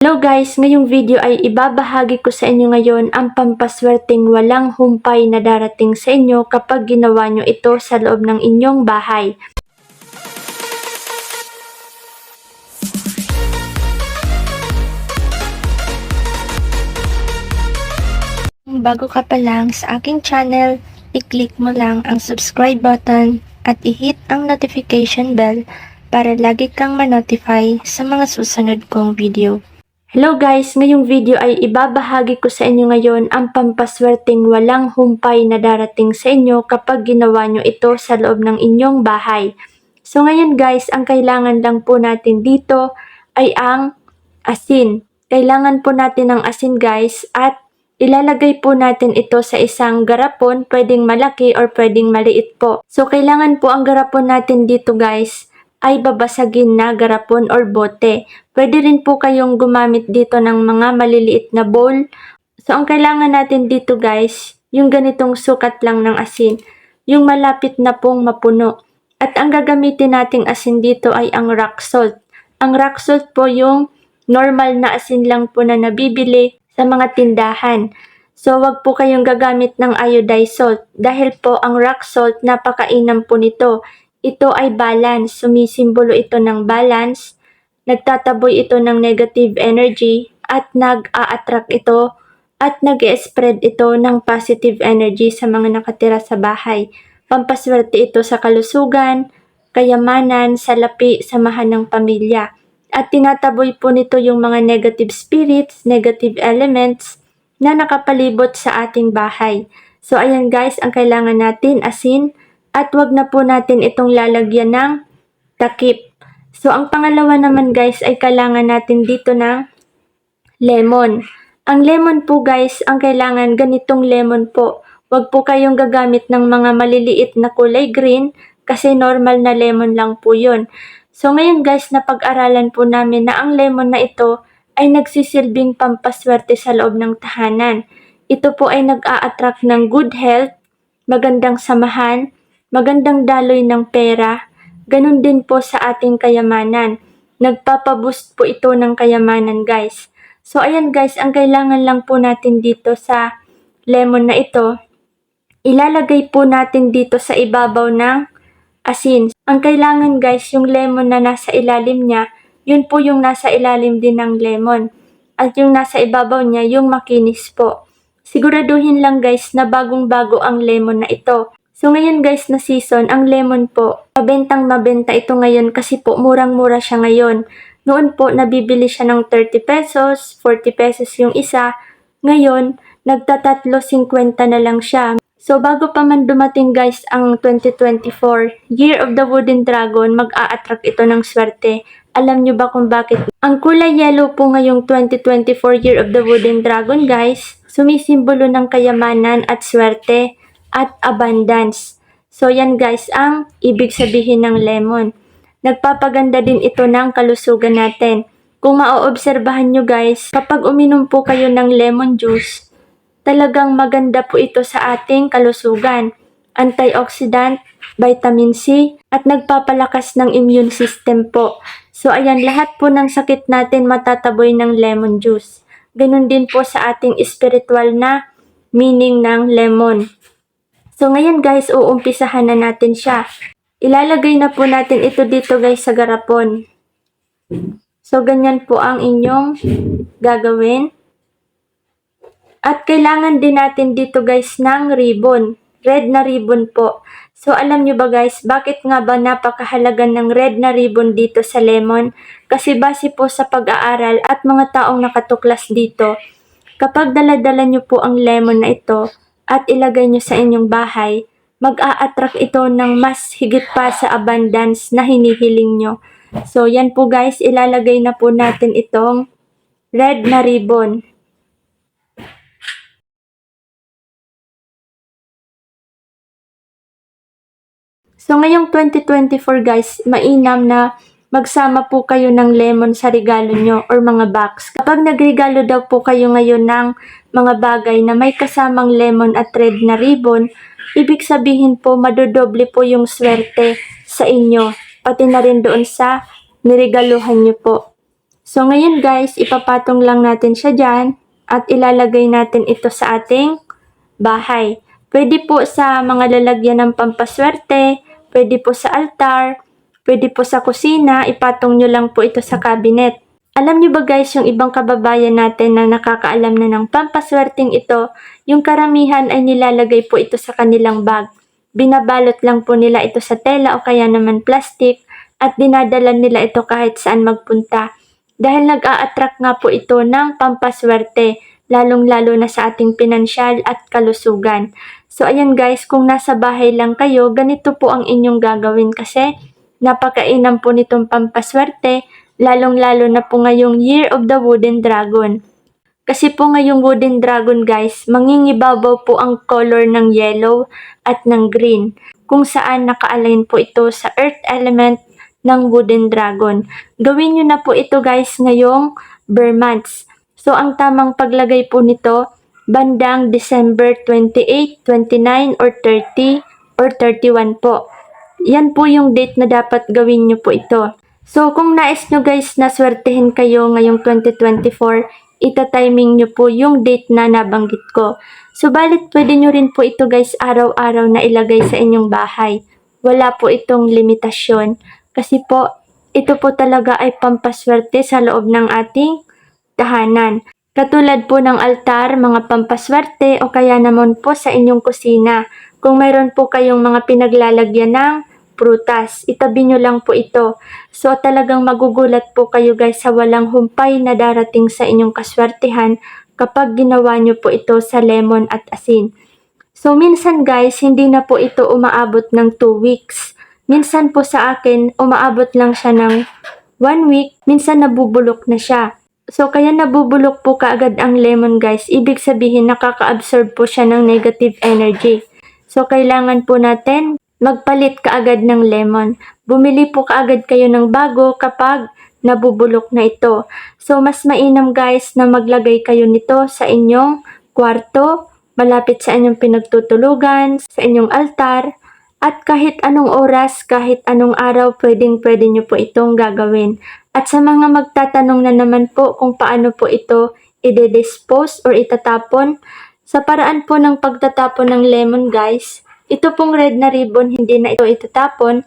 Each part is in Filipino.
Hello guys, ngayong video ay ibabahagi ko sa inyo ngayon ang pampaswerteng walang humpay na darating sa inyo kapag ginawa nyo ito sa loob ng inyong bahay. Bago ka pa lang sa aking channel, i-click mo lang ang subscribe button at i-hit ang notification bell para lagi kang ma-notify sa mga susunod kong video. Hello guys, ngayong video ay ibabahagi ko sa inyo ngayon ang pampaswerteng walang humpay na darating sa inyo kapag ginawa nyo ito sa loob ng inyong bahay. So ngayon guys, ang kailangan lang po natin dito ay ang asin. Kailangan po natin ng asin guys at ilalagay po natin ito sa isang garapon, pwedeng malaki or pwedeng maliit po. So kailangan po ang garapon natin dito guys ay babasagin na garapon or bote. Pwede rin po kayong gumamit dito ng mga maliliit na bowl. So ang kailangan natin dito guys, yung ganitong sukat lang ng asin. Yung malapit na pong mapuno. At ang gagamitin nating asin dito ay ang rock salt. Ang rock salt po yung normal na asin lang po na nabibili sa mga tindahan. So wag po kayong gagamit ng iodized salt dahil po ang rock salt napakainam po nito. Ito ay balance, sumisimbolo ito ng balance, nagtataboy ito ng negative energy at nag-a-attract ito at nag spread ito ng positive energy sa mga nakatira sa bahay. Pampaswerte ito sa kalusugan, kayamanan, salapi, samahan ng pamilya. At tinataboy po nito yung mga negative spirits, negative elements na nakapalibot sa ating bahay. So ayan guys, ang kailangan natin asin at wag na po natin itong lalagyan ng takip. So ang pangalawa naman guys ay kailangan natin dito ng lemon. Ang lemon po guys, ang kailangan ganitong lemon po. Wag po kayong gagamit ng mga maliliit na kulay green kasi normal na lemon lang po yun. So ngayon guys, napag-aralan po namin na ang lemon na ito ay nagsisilbing pampaswerte sa loob ng tahanan. Ito po ay nag-a-attract ng good health, magandang samahan, magandang daloy ng pera, ganun din po sa ating kayamanan. Nagpapaboost po ito ng kayamanan guys. So ayan guys, ang kailangan lang po natin dito sa lemon na ito, ilalagay po natin dito sa ibabaw ng asin. Ang kailangan guys, yung lemon na nasa ilalim niya, yun po yung nasa ilalim din ng lemon. At yung nasa ibabaw niya, yung makinis po. Siguraduhin lang guys na bagong-bago ang lemon na ito. So ngayon guys na season, ang lemon po, mabentang mabenta ito ngayon kasi po murang-mura siya ngayon. Noon po nabibili siya ng 30 pesos, 40 pesos yung isa. Ngayon, nagtatatlo 50 na lang siya. So bago pa man dumating guys ang 2024, Year of the Wooden Dragon, mag-a-attract ito ng swerte. Alam nyo ba kung bakit? Ang kulay yellow po ngayong 2024 Year of the Wooden Dragon guys, sumisimbolo ng kayamanan at swerte at abundance. So yan guys ang ibig sabihin ng lemon. Nagpapaganda din ito ng kalusugan natin. Kung maoobserbahan nyo guys, kapag uminom po kayo ng lemon juice, talagang maganda po ito sa ating kalusugan. Antioxidant, vitamin C, at nagpapalakas ng immune system po. So ayan, lahat po ng sakit natin matataboy ng lemon juice. Ganun din po sa ating spiritual na meaning ng lemon. So ngayon guys, uumpisahan na natin siya. Ilalagay na po natin ito dito guys sa garapon. So ganyan po ang inyong gagawin. At kailangan din natin dito guys ng ribbon. Red na ribbon po. So alam nyo ba guys, bakit nga ba napakahalaga ng red na ribbon dito sa lemon? Kasi base po sa pag-aaral at mga taong nakatuklas dito, kapag daladala nyo po ang lemon na ito at ilagay nyo sa inyong bahay, mag-a-attract ito ng mas higit pa sa abundance na hinihiling nyo. So yan po guys, ilalagay na po natin itong red na ribbon. So ngayong 2024 guys, mainam na magsama po kayo ng lemon sa regalo nyo or mga box. Kapag nagregalo daw po kayo ngayon ng mga bagay na may kasamang lemon at red na ribbon, ibig sabihin po madodoble po yung swerte sa inyo, pati na rin doon sa niregaluhan nyo po. So ngayon guys, ipapatong lang natin siya dyan at ilalagay natin ito sa ating bahay. Pwede po sa mga lalagyan ng pampaswerte, pwede po sa altar, pwede po sa kusina, ipatong nyo lang po ito sa cabinet. Alam nyo ba guys, yung ibang kababayan natin na nakakaalam na ng pampaswerteng ito, yung karamihan ay nilalagay po ito sa kanilang bag. Binabalot lang po nila ito sa tela o kaya naman plastic at dinadala nila ito kahit saan magpunta. Dahil nag-a-attract nga po ito ng pampaswerte, lalong-lalo na sa ating pinansyal at kalusugan. So ayan guys, kung nasa bahay lang kayo, ganito po ang inyong gagawin kasi napakainam po nitong pampaswerte, lalong-lalo na po ngayong Year of the Wooden Dragon. Kasi po ngayong wooden dragon guys, mangingibabaw po ang color ng yellow at ng green, kung saan naka-align po ito sa earth element ng wooden dragon. Gawin nyo na po ito guys ngayong Burr months. So ang tamang paglagay po nito, bandang December 28, 29, or 30, or 31 po. Yan po yung date na dapat gawin nyo po ito. So kung nais nyo guys na swertehin kayo ngayong 2024, ita-timing nyo po yung date na nabanggit ko. Subalit pwede nyo rin po ito guys araw-araw na ilagay sa inyong bahay. Wala po itong limitasyon. Kasi po, ito po talaga ay pampaswerte sa loob ng ating tahanan. Katulad po ng altar, mga pampaswerte o kaya naman po sa inyong kusina. Kung mayroon po kayong mga pinaglalagyan ng prutas, itabi nyo lang po ito. So talagang magugulat po kayo guys sa walang humpay na darating sa inyong kaswertehan kapag ginawa nyo po ito sa lemon at asin. So minsan guys, hindi na po ito umaabot ng 2 weeks. Minsan po sa akin, umaabot lang siya ng 1 week, minsan nabubulok na siya. So kaya nabubulok po kaagad ang lemon guys, ibig sabihin nakaka-absorb po siya ng negative energy. So kailangan po natin magpalit kaagad ng lemon. Bumili po kaagad kayo ng bago kapag nabubulok na ito. So mas mainam guys na maglagay kayo nito sa inyong kwarto, malapit sa inyong pinagtutulugan, sa inyong altar, at kahit anong oras, kahit anong araw, pwedeng pwede nyo po itong gagawin. At sa mga magtatanong na naman po kung paano po ito i-dispose or itatapon, sa paraan po ng pagtatapon ng lemon guys, ito pong red na ribbon hindi na ito itatapon,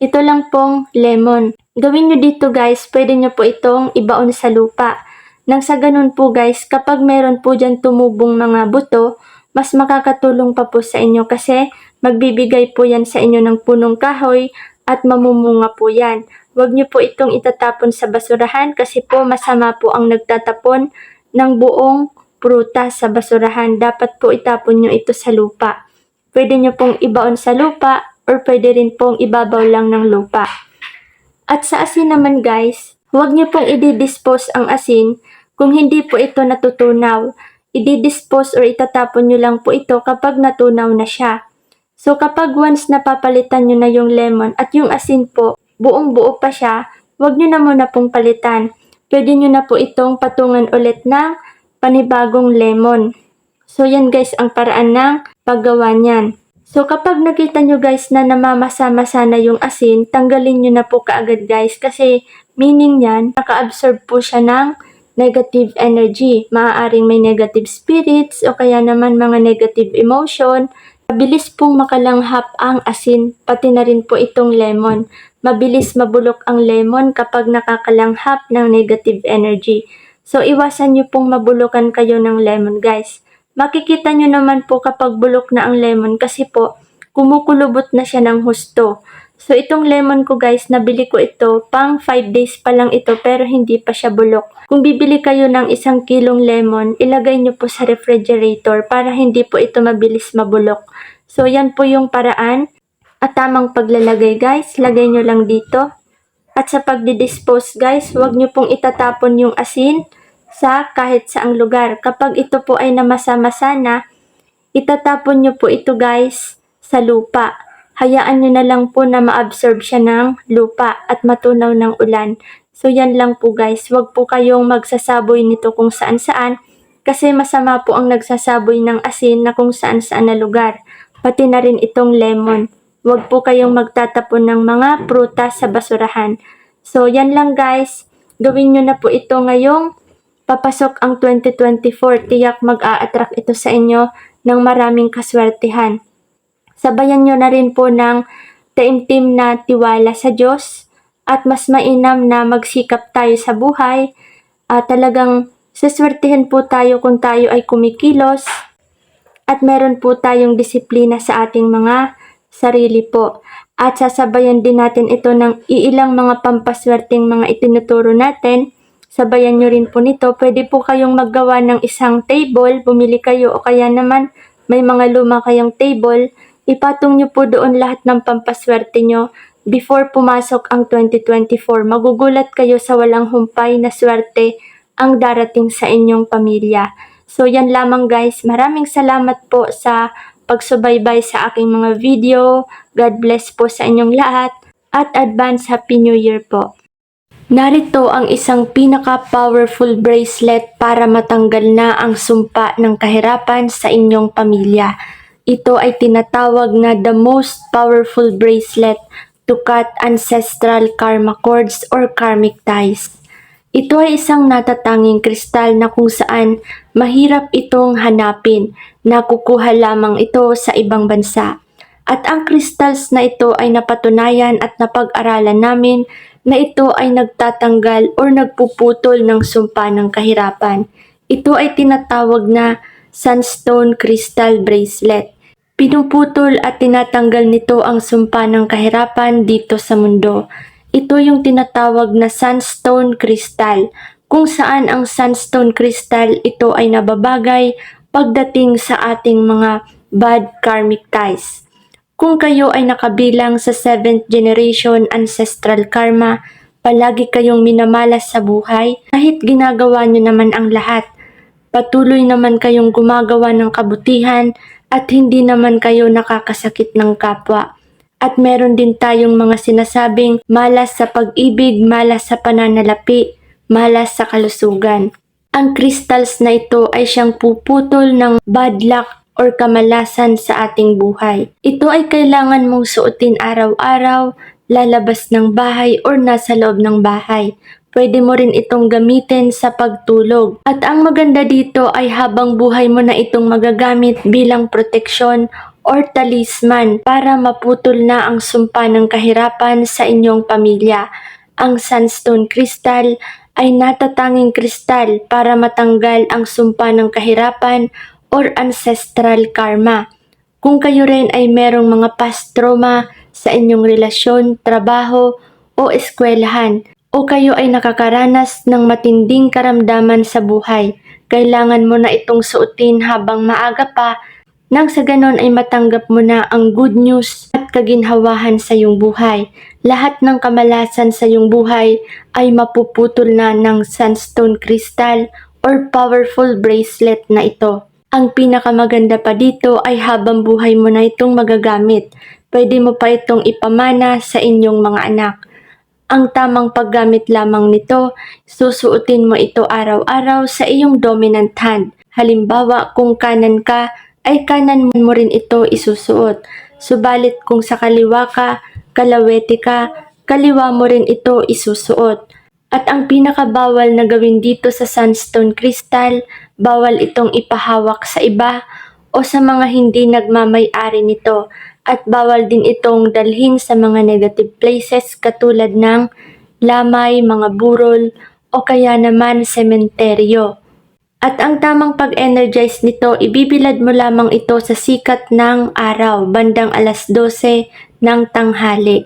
ito lang pong lemon. Gawin nyo dito guys, pwede nyo po itong ibaon sa lupa. Nang sa ganun po guys, kapag meron po dyan tumubong mga buto, mas makakatulong pa po sa inyo kasi magbibigay po yan sa inyo ng punong kahoy at mamumunga po yan. Huwag nyo po itong itatapon sa basurahan kasi po masama po ang nagtatapon ng buong prutas sa basurahan. Dapat po itapon nyo ito sa lupa. Pwede nyo pong ibaon sa lupa or pwede rin pong ibabaw lang ng lupa. At sa asin naman guys, huwag nyo pong i-dispose ang asin kung hindi po ito natutunaw. I-dispose or itatapon nyo lang po ito kapag natunaw na siya. So kapag once napapalitan nyo na yung lemon at yung asin po, buong buo pa siya, huwag nyo na muna pong palitan. Pwede nyo na po itong patungan ulit ng panibagong lemon. So yan guys ang paraan ng paggawa niyan. So kapag nakita nyo guys na namamasa-masa na yung asin, tanggalin nyo na po kaagad guys kasi meaning niyan, naka-absorb po siya ng negative energy. Maaaring may negative spirits o kaya naman mga negative emotion. Mabilis pong makalanghap ang asin, pati na rin po itong lemon. Mabilis mabulok ang lemon kapag nakakalanghap ng negative energy. So iwasan nyo pong mabulukan kayo ng lemon guys. Makikita nyo naman po kapag bulok na ang lemon kasi po kumukulubot na siya ng husto. So itong lemon ko guys, nabili ko ito pang 5 days pa lang ito pero hindi pa siya bulok. Kung bibili kayo ng isang kilong lemon, ilagay nyo po sa refrigerator para hindi po ito mabilis mabulok. So yan po yung paraan at tamang paglalagay guys, lagay nyo lang dito. At sa pagdi-dispose guys, huwag nyo pong itatapon yung asin sa kahit saang lugar. Kapag ito po ay namasa-masa na, itatapon nyo po ito guys sa lupa. Hayaan nyo na lang po na ma-absorb siya ng lupa at matunaw ng ulan. So yan lang po guys, huwag po kayong magsasaboy nito kung saan-saan kasi masama po ang nagsasaboy ng asin na kung saan-saan na lugar. Pati na rin itong lemon. Huwag po kayong magtatapon ng mga prutas sa basurahan. So yan lang guys. Gawin nyo na po ito ngayong papasok ang 2024. Tiyak mag-a-attract ito sa inyo ng maraming kaswertihan. Sabayan nyo na rin po ng taimtim na tiwala sa Diyos at mas mainam na magsikap tayo sa buhay at talagang saswertihin po tayo kung tayo ay kumikilos at meron po tayong disiplina sa ating mga sarili po. At sasabayan din natin ito ng iilang mga pampaswerteng mga itinuturo natin. Sabayan nyo rin po nito. Pwede po kayong maggawa ng isang table, bumili kayo o kaya naman may mga luma kayong table. Ipatong nyo po doon lahat ng pampaswerte nyo before pumasok ang 2024. Magugulat kayo sa walang humpay na swerte ang darating sa inyong pamilya. So yan lamang guys. Maraming salamat po sa pagsubaybay sa aking mga video. God bless po sa inyong lahat at advance Happy New Year po. Narito ang isang pinaka-powerful bracelet para matanggal na ang sumpa ng kahirapan sa inyong pamilya. Ito ay tinatawag na the most powerful bracelet to cut ancestral karma cords or karmic ties. Ito ay isang natatanging kristal na kung saan mahirap itong hanapin. Nakukuha lamang ito sa ibang bansa. At ang crystals na ito ay napatunayan at napag-aralan namin na ito ay nagtatanggal or nagpuputol ng sumpa ng kahirapan. Ito ay tinatawag na sunstone crystal bracelet. Pinuputol at tinatanggal nito ang sumpa ng kahirapan dito sa mundo. Ito yung tinatawag na sunstone crystal, kung saan ang sunstone crystal ito ay nababagay pagdating sa ating mga bad karmic ties. Kung kayo ay nakabilang sa 7th generation ancestral karma, palagi kayong minamalas sa buhay kahit ginagawa nyo naman ang lahat. Patuloy naman kayong gumagawa ng kabutihan at hindi naman kayo nakakasakit ng kapwa. At meron din tayong mga sinasabing malas sa pag-ibig, malas sa pananalapi, malas sa kalusugan. Ang crystals na ito ay siyang puputol ng bad luck or kamalasan sa ating buhay. Ito ay kailangan mong suotin araw-araw, lalabas ng bahay or nasa loob ng bahay. Pwede mo rin itong gamitin sa pagtulog. At ang maganda dito ay habang buhay mo na itong magagamit bilang proteksyon or talisman para maputol na ang sumpa ng kahirapan sa inyong pamilya. Ang sunstone crystal ay natatanging kristal para matanggal ang sumpa ng kahirapan or ancestral karma. Kung kayo rin ay merong mga past trauma sa inyong relasyon, trabaho o eskwelahan, o kayo ay nakakaranas ng matinding karamdaman sa buhay, kailangan mo na itong suotin habang maaga pa nang sa ganon ay matanggap mo na ang good news at kaginhawahan sa iyong buhay. Lahat ng kamalasan sa iyong buhay ay mapuputol na ng sunstone crystal or powerful bracelet na ito. Ang pinakamaganda pa dito ay habang buhay mo na itong magagamit. Pwede mo pa itong ipamana sa inyong mga anak. Ang tamang paggamit lamang nito, susuotin mo ito araw-araw sa iyong dominant hand. Halimbawa, kung kanan ka, ay kanan mo rin ito isusuot. Subalit kung sa kaliwa ka, kalawete ka, kaliwa mo rin ito isusuot. At ang pinakabawal na gawin dito sa sunstone crystal, bawal itong ipahawak sa iba o sa mga hindi nagmamay-ari nito at bawal din itong dalhin sa mga negative places katulad ng lamay, mga burol o kaya naman sementeryo. At ang tamang pag-energize nito, ibibilad mo lamang ito sa sikat ng araw, bandang alas 12 ng tanghali.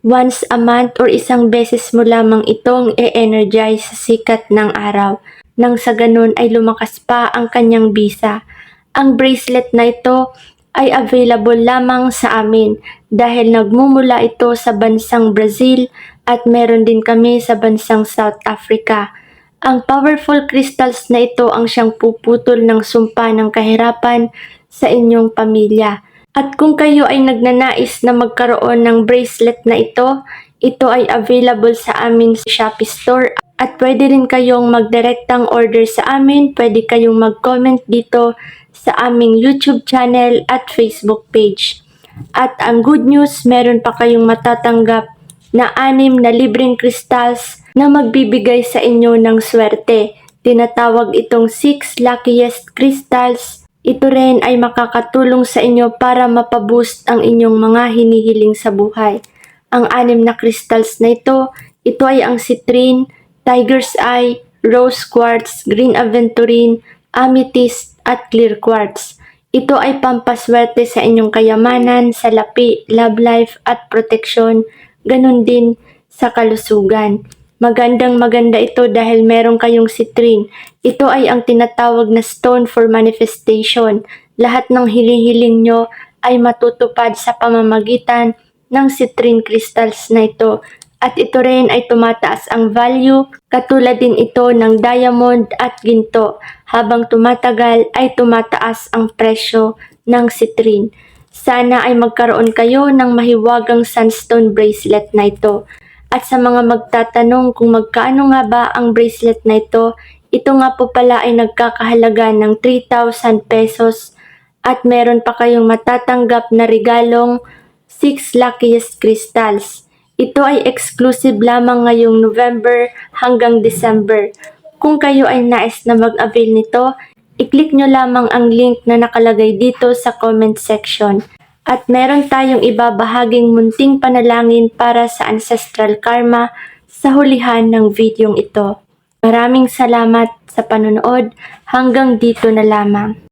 Once a month or isang beses mo lamang itong e-energize sa sikat ng araw. Nang sa ganun ay lumakas pa ang kanyang bisa. Ang bracelet na ito ay available lamang sa amin dahil nagmumula ito sa bansang Brazil at meron din kami sa bansang South Africa. Ang powerful crystals na ito ang siyang puputol ng sumpa ng kahirapan sa inyong pamilya. At kung kayo ay nagnanais na magkaroon ng bracelet na ito, ito ay available sa amin sa Shopee Store at pwede rin kayong magdirektang order sa amin, pwede kayong mag-comment dito sa aming YouTube channel at Facebook page. At ang good news, meron pa kayong matatanggap na anim na libreng crystals na magbibigay sa inyo ng swerte. Tinatawag itong 6 luckiest crystals. Ito rin ay makakatulong sa inyo para mapaboost ang inyong mga hinihiling sa buhay. Ang anim na crystals na ito, ito ay ang citrine, tiger's eye, rose quartz, green aventurine, amethyst at clear quartz. Ito ay pampaswerte sa inyong kayamanan, salapi, love life at proteksyon, ganun din sa kalusugan. Magandang maganda ito dahil meron kayong citrine. Ito ay ang tinatawag na stone for manifestation. Lahat ng hinihiling nyo ay matutupad sa pamamagitan ng citrine crystals na ito. At ito rin ay tumataas ang value, katulad din ito ng diamond at ginto. Habang tumatagal ay tumataas ang presyo ng citrine. Sana ay magkaroon kayo ng mahiwagang sunstone bracelet na ito. At sa mga magtatanong kung magkaano nga ba ang bracelet na ito, ito nga po pala ay nagkakahalaga ng 3,000 pesos at meron pa kayong matatanggap na regalong 6 luckiest crystals. Ito ay exclusive lamang ngayong November hanggang December. Kung kayo ay nais na mag-avail nito, i-click nyo lamang ang link na nakalagay dito sa comment section. At meron tayong ibabahaging munting panalangin para sa ancestral karma sa hulihan ng videong ito. Maraming salamat sa panonood. Hanggang dito na lamang.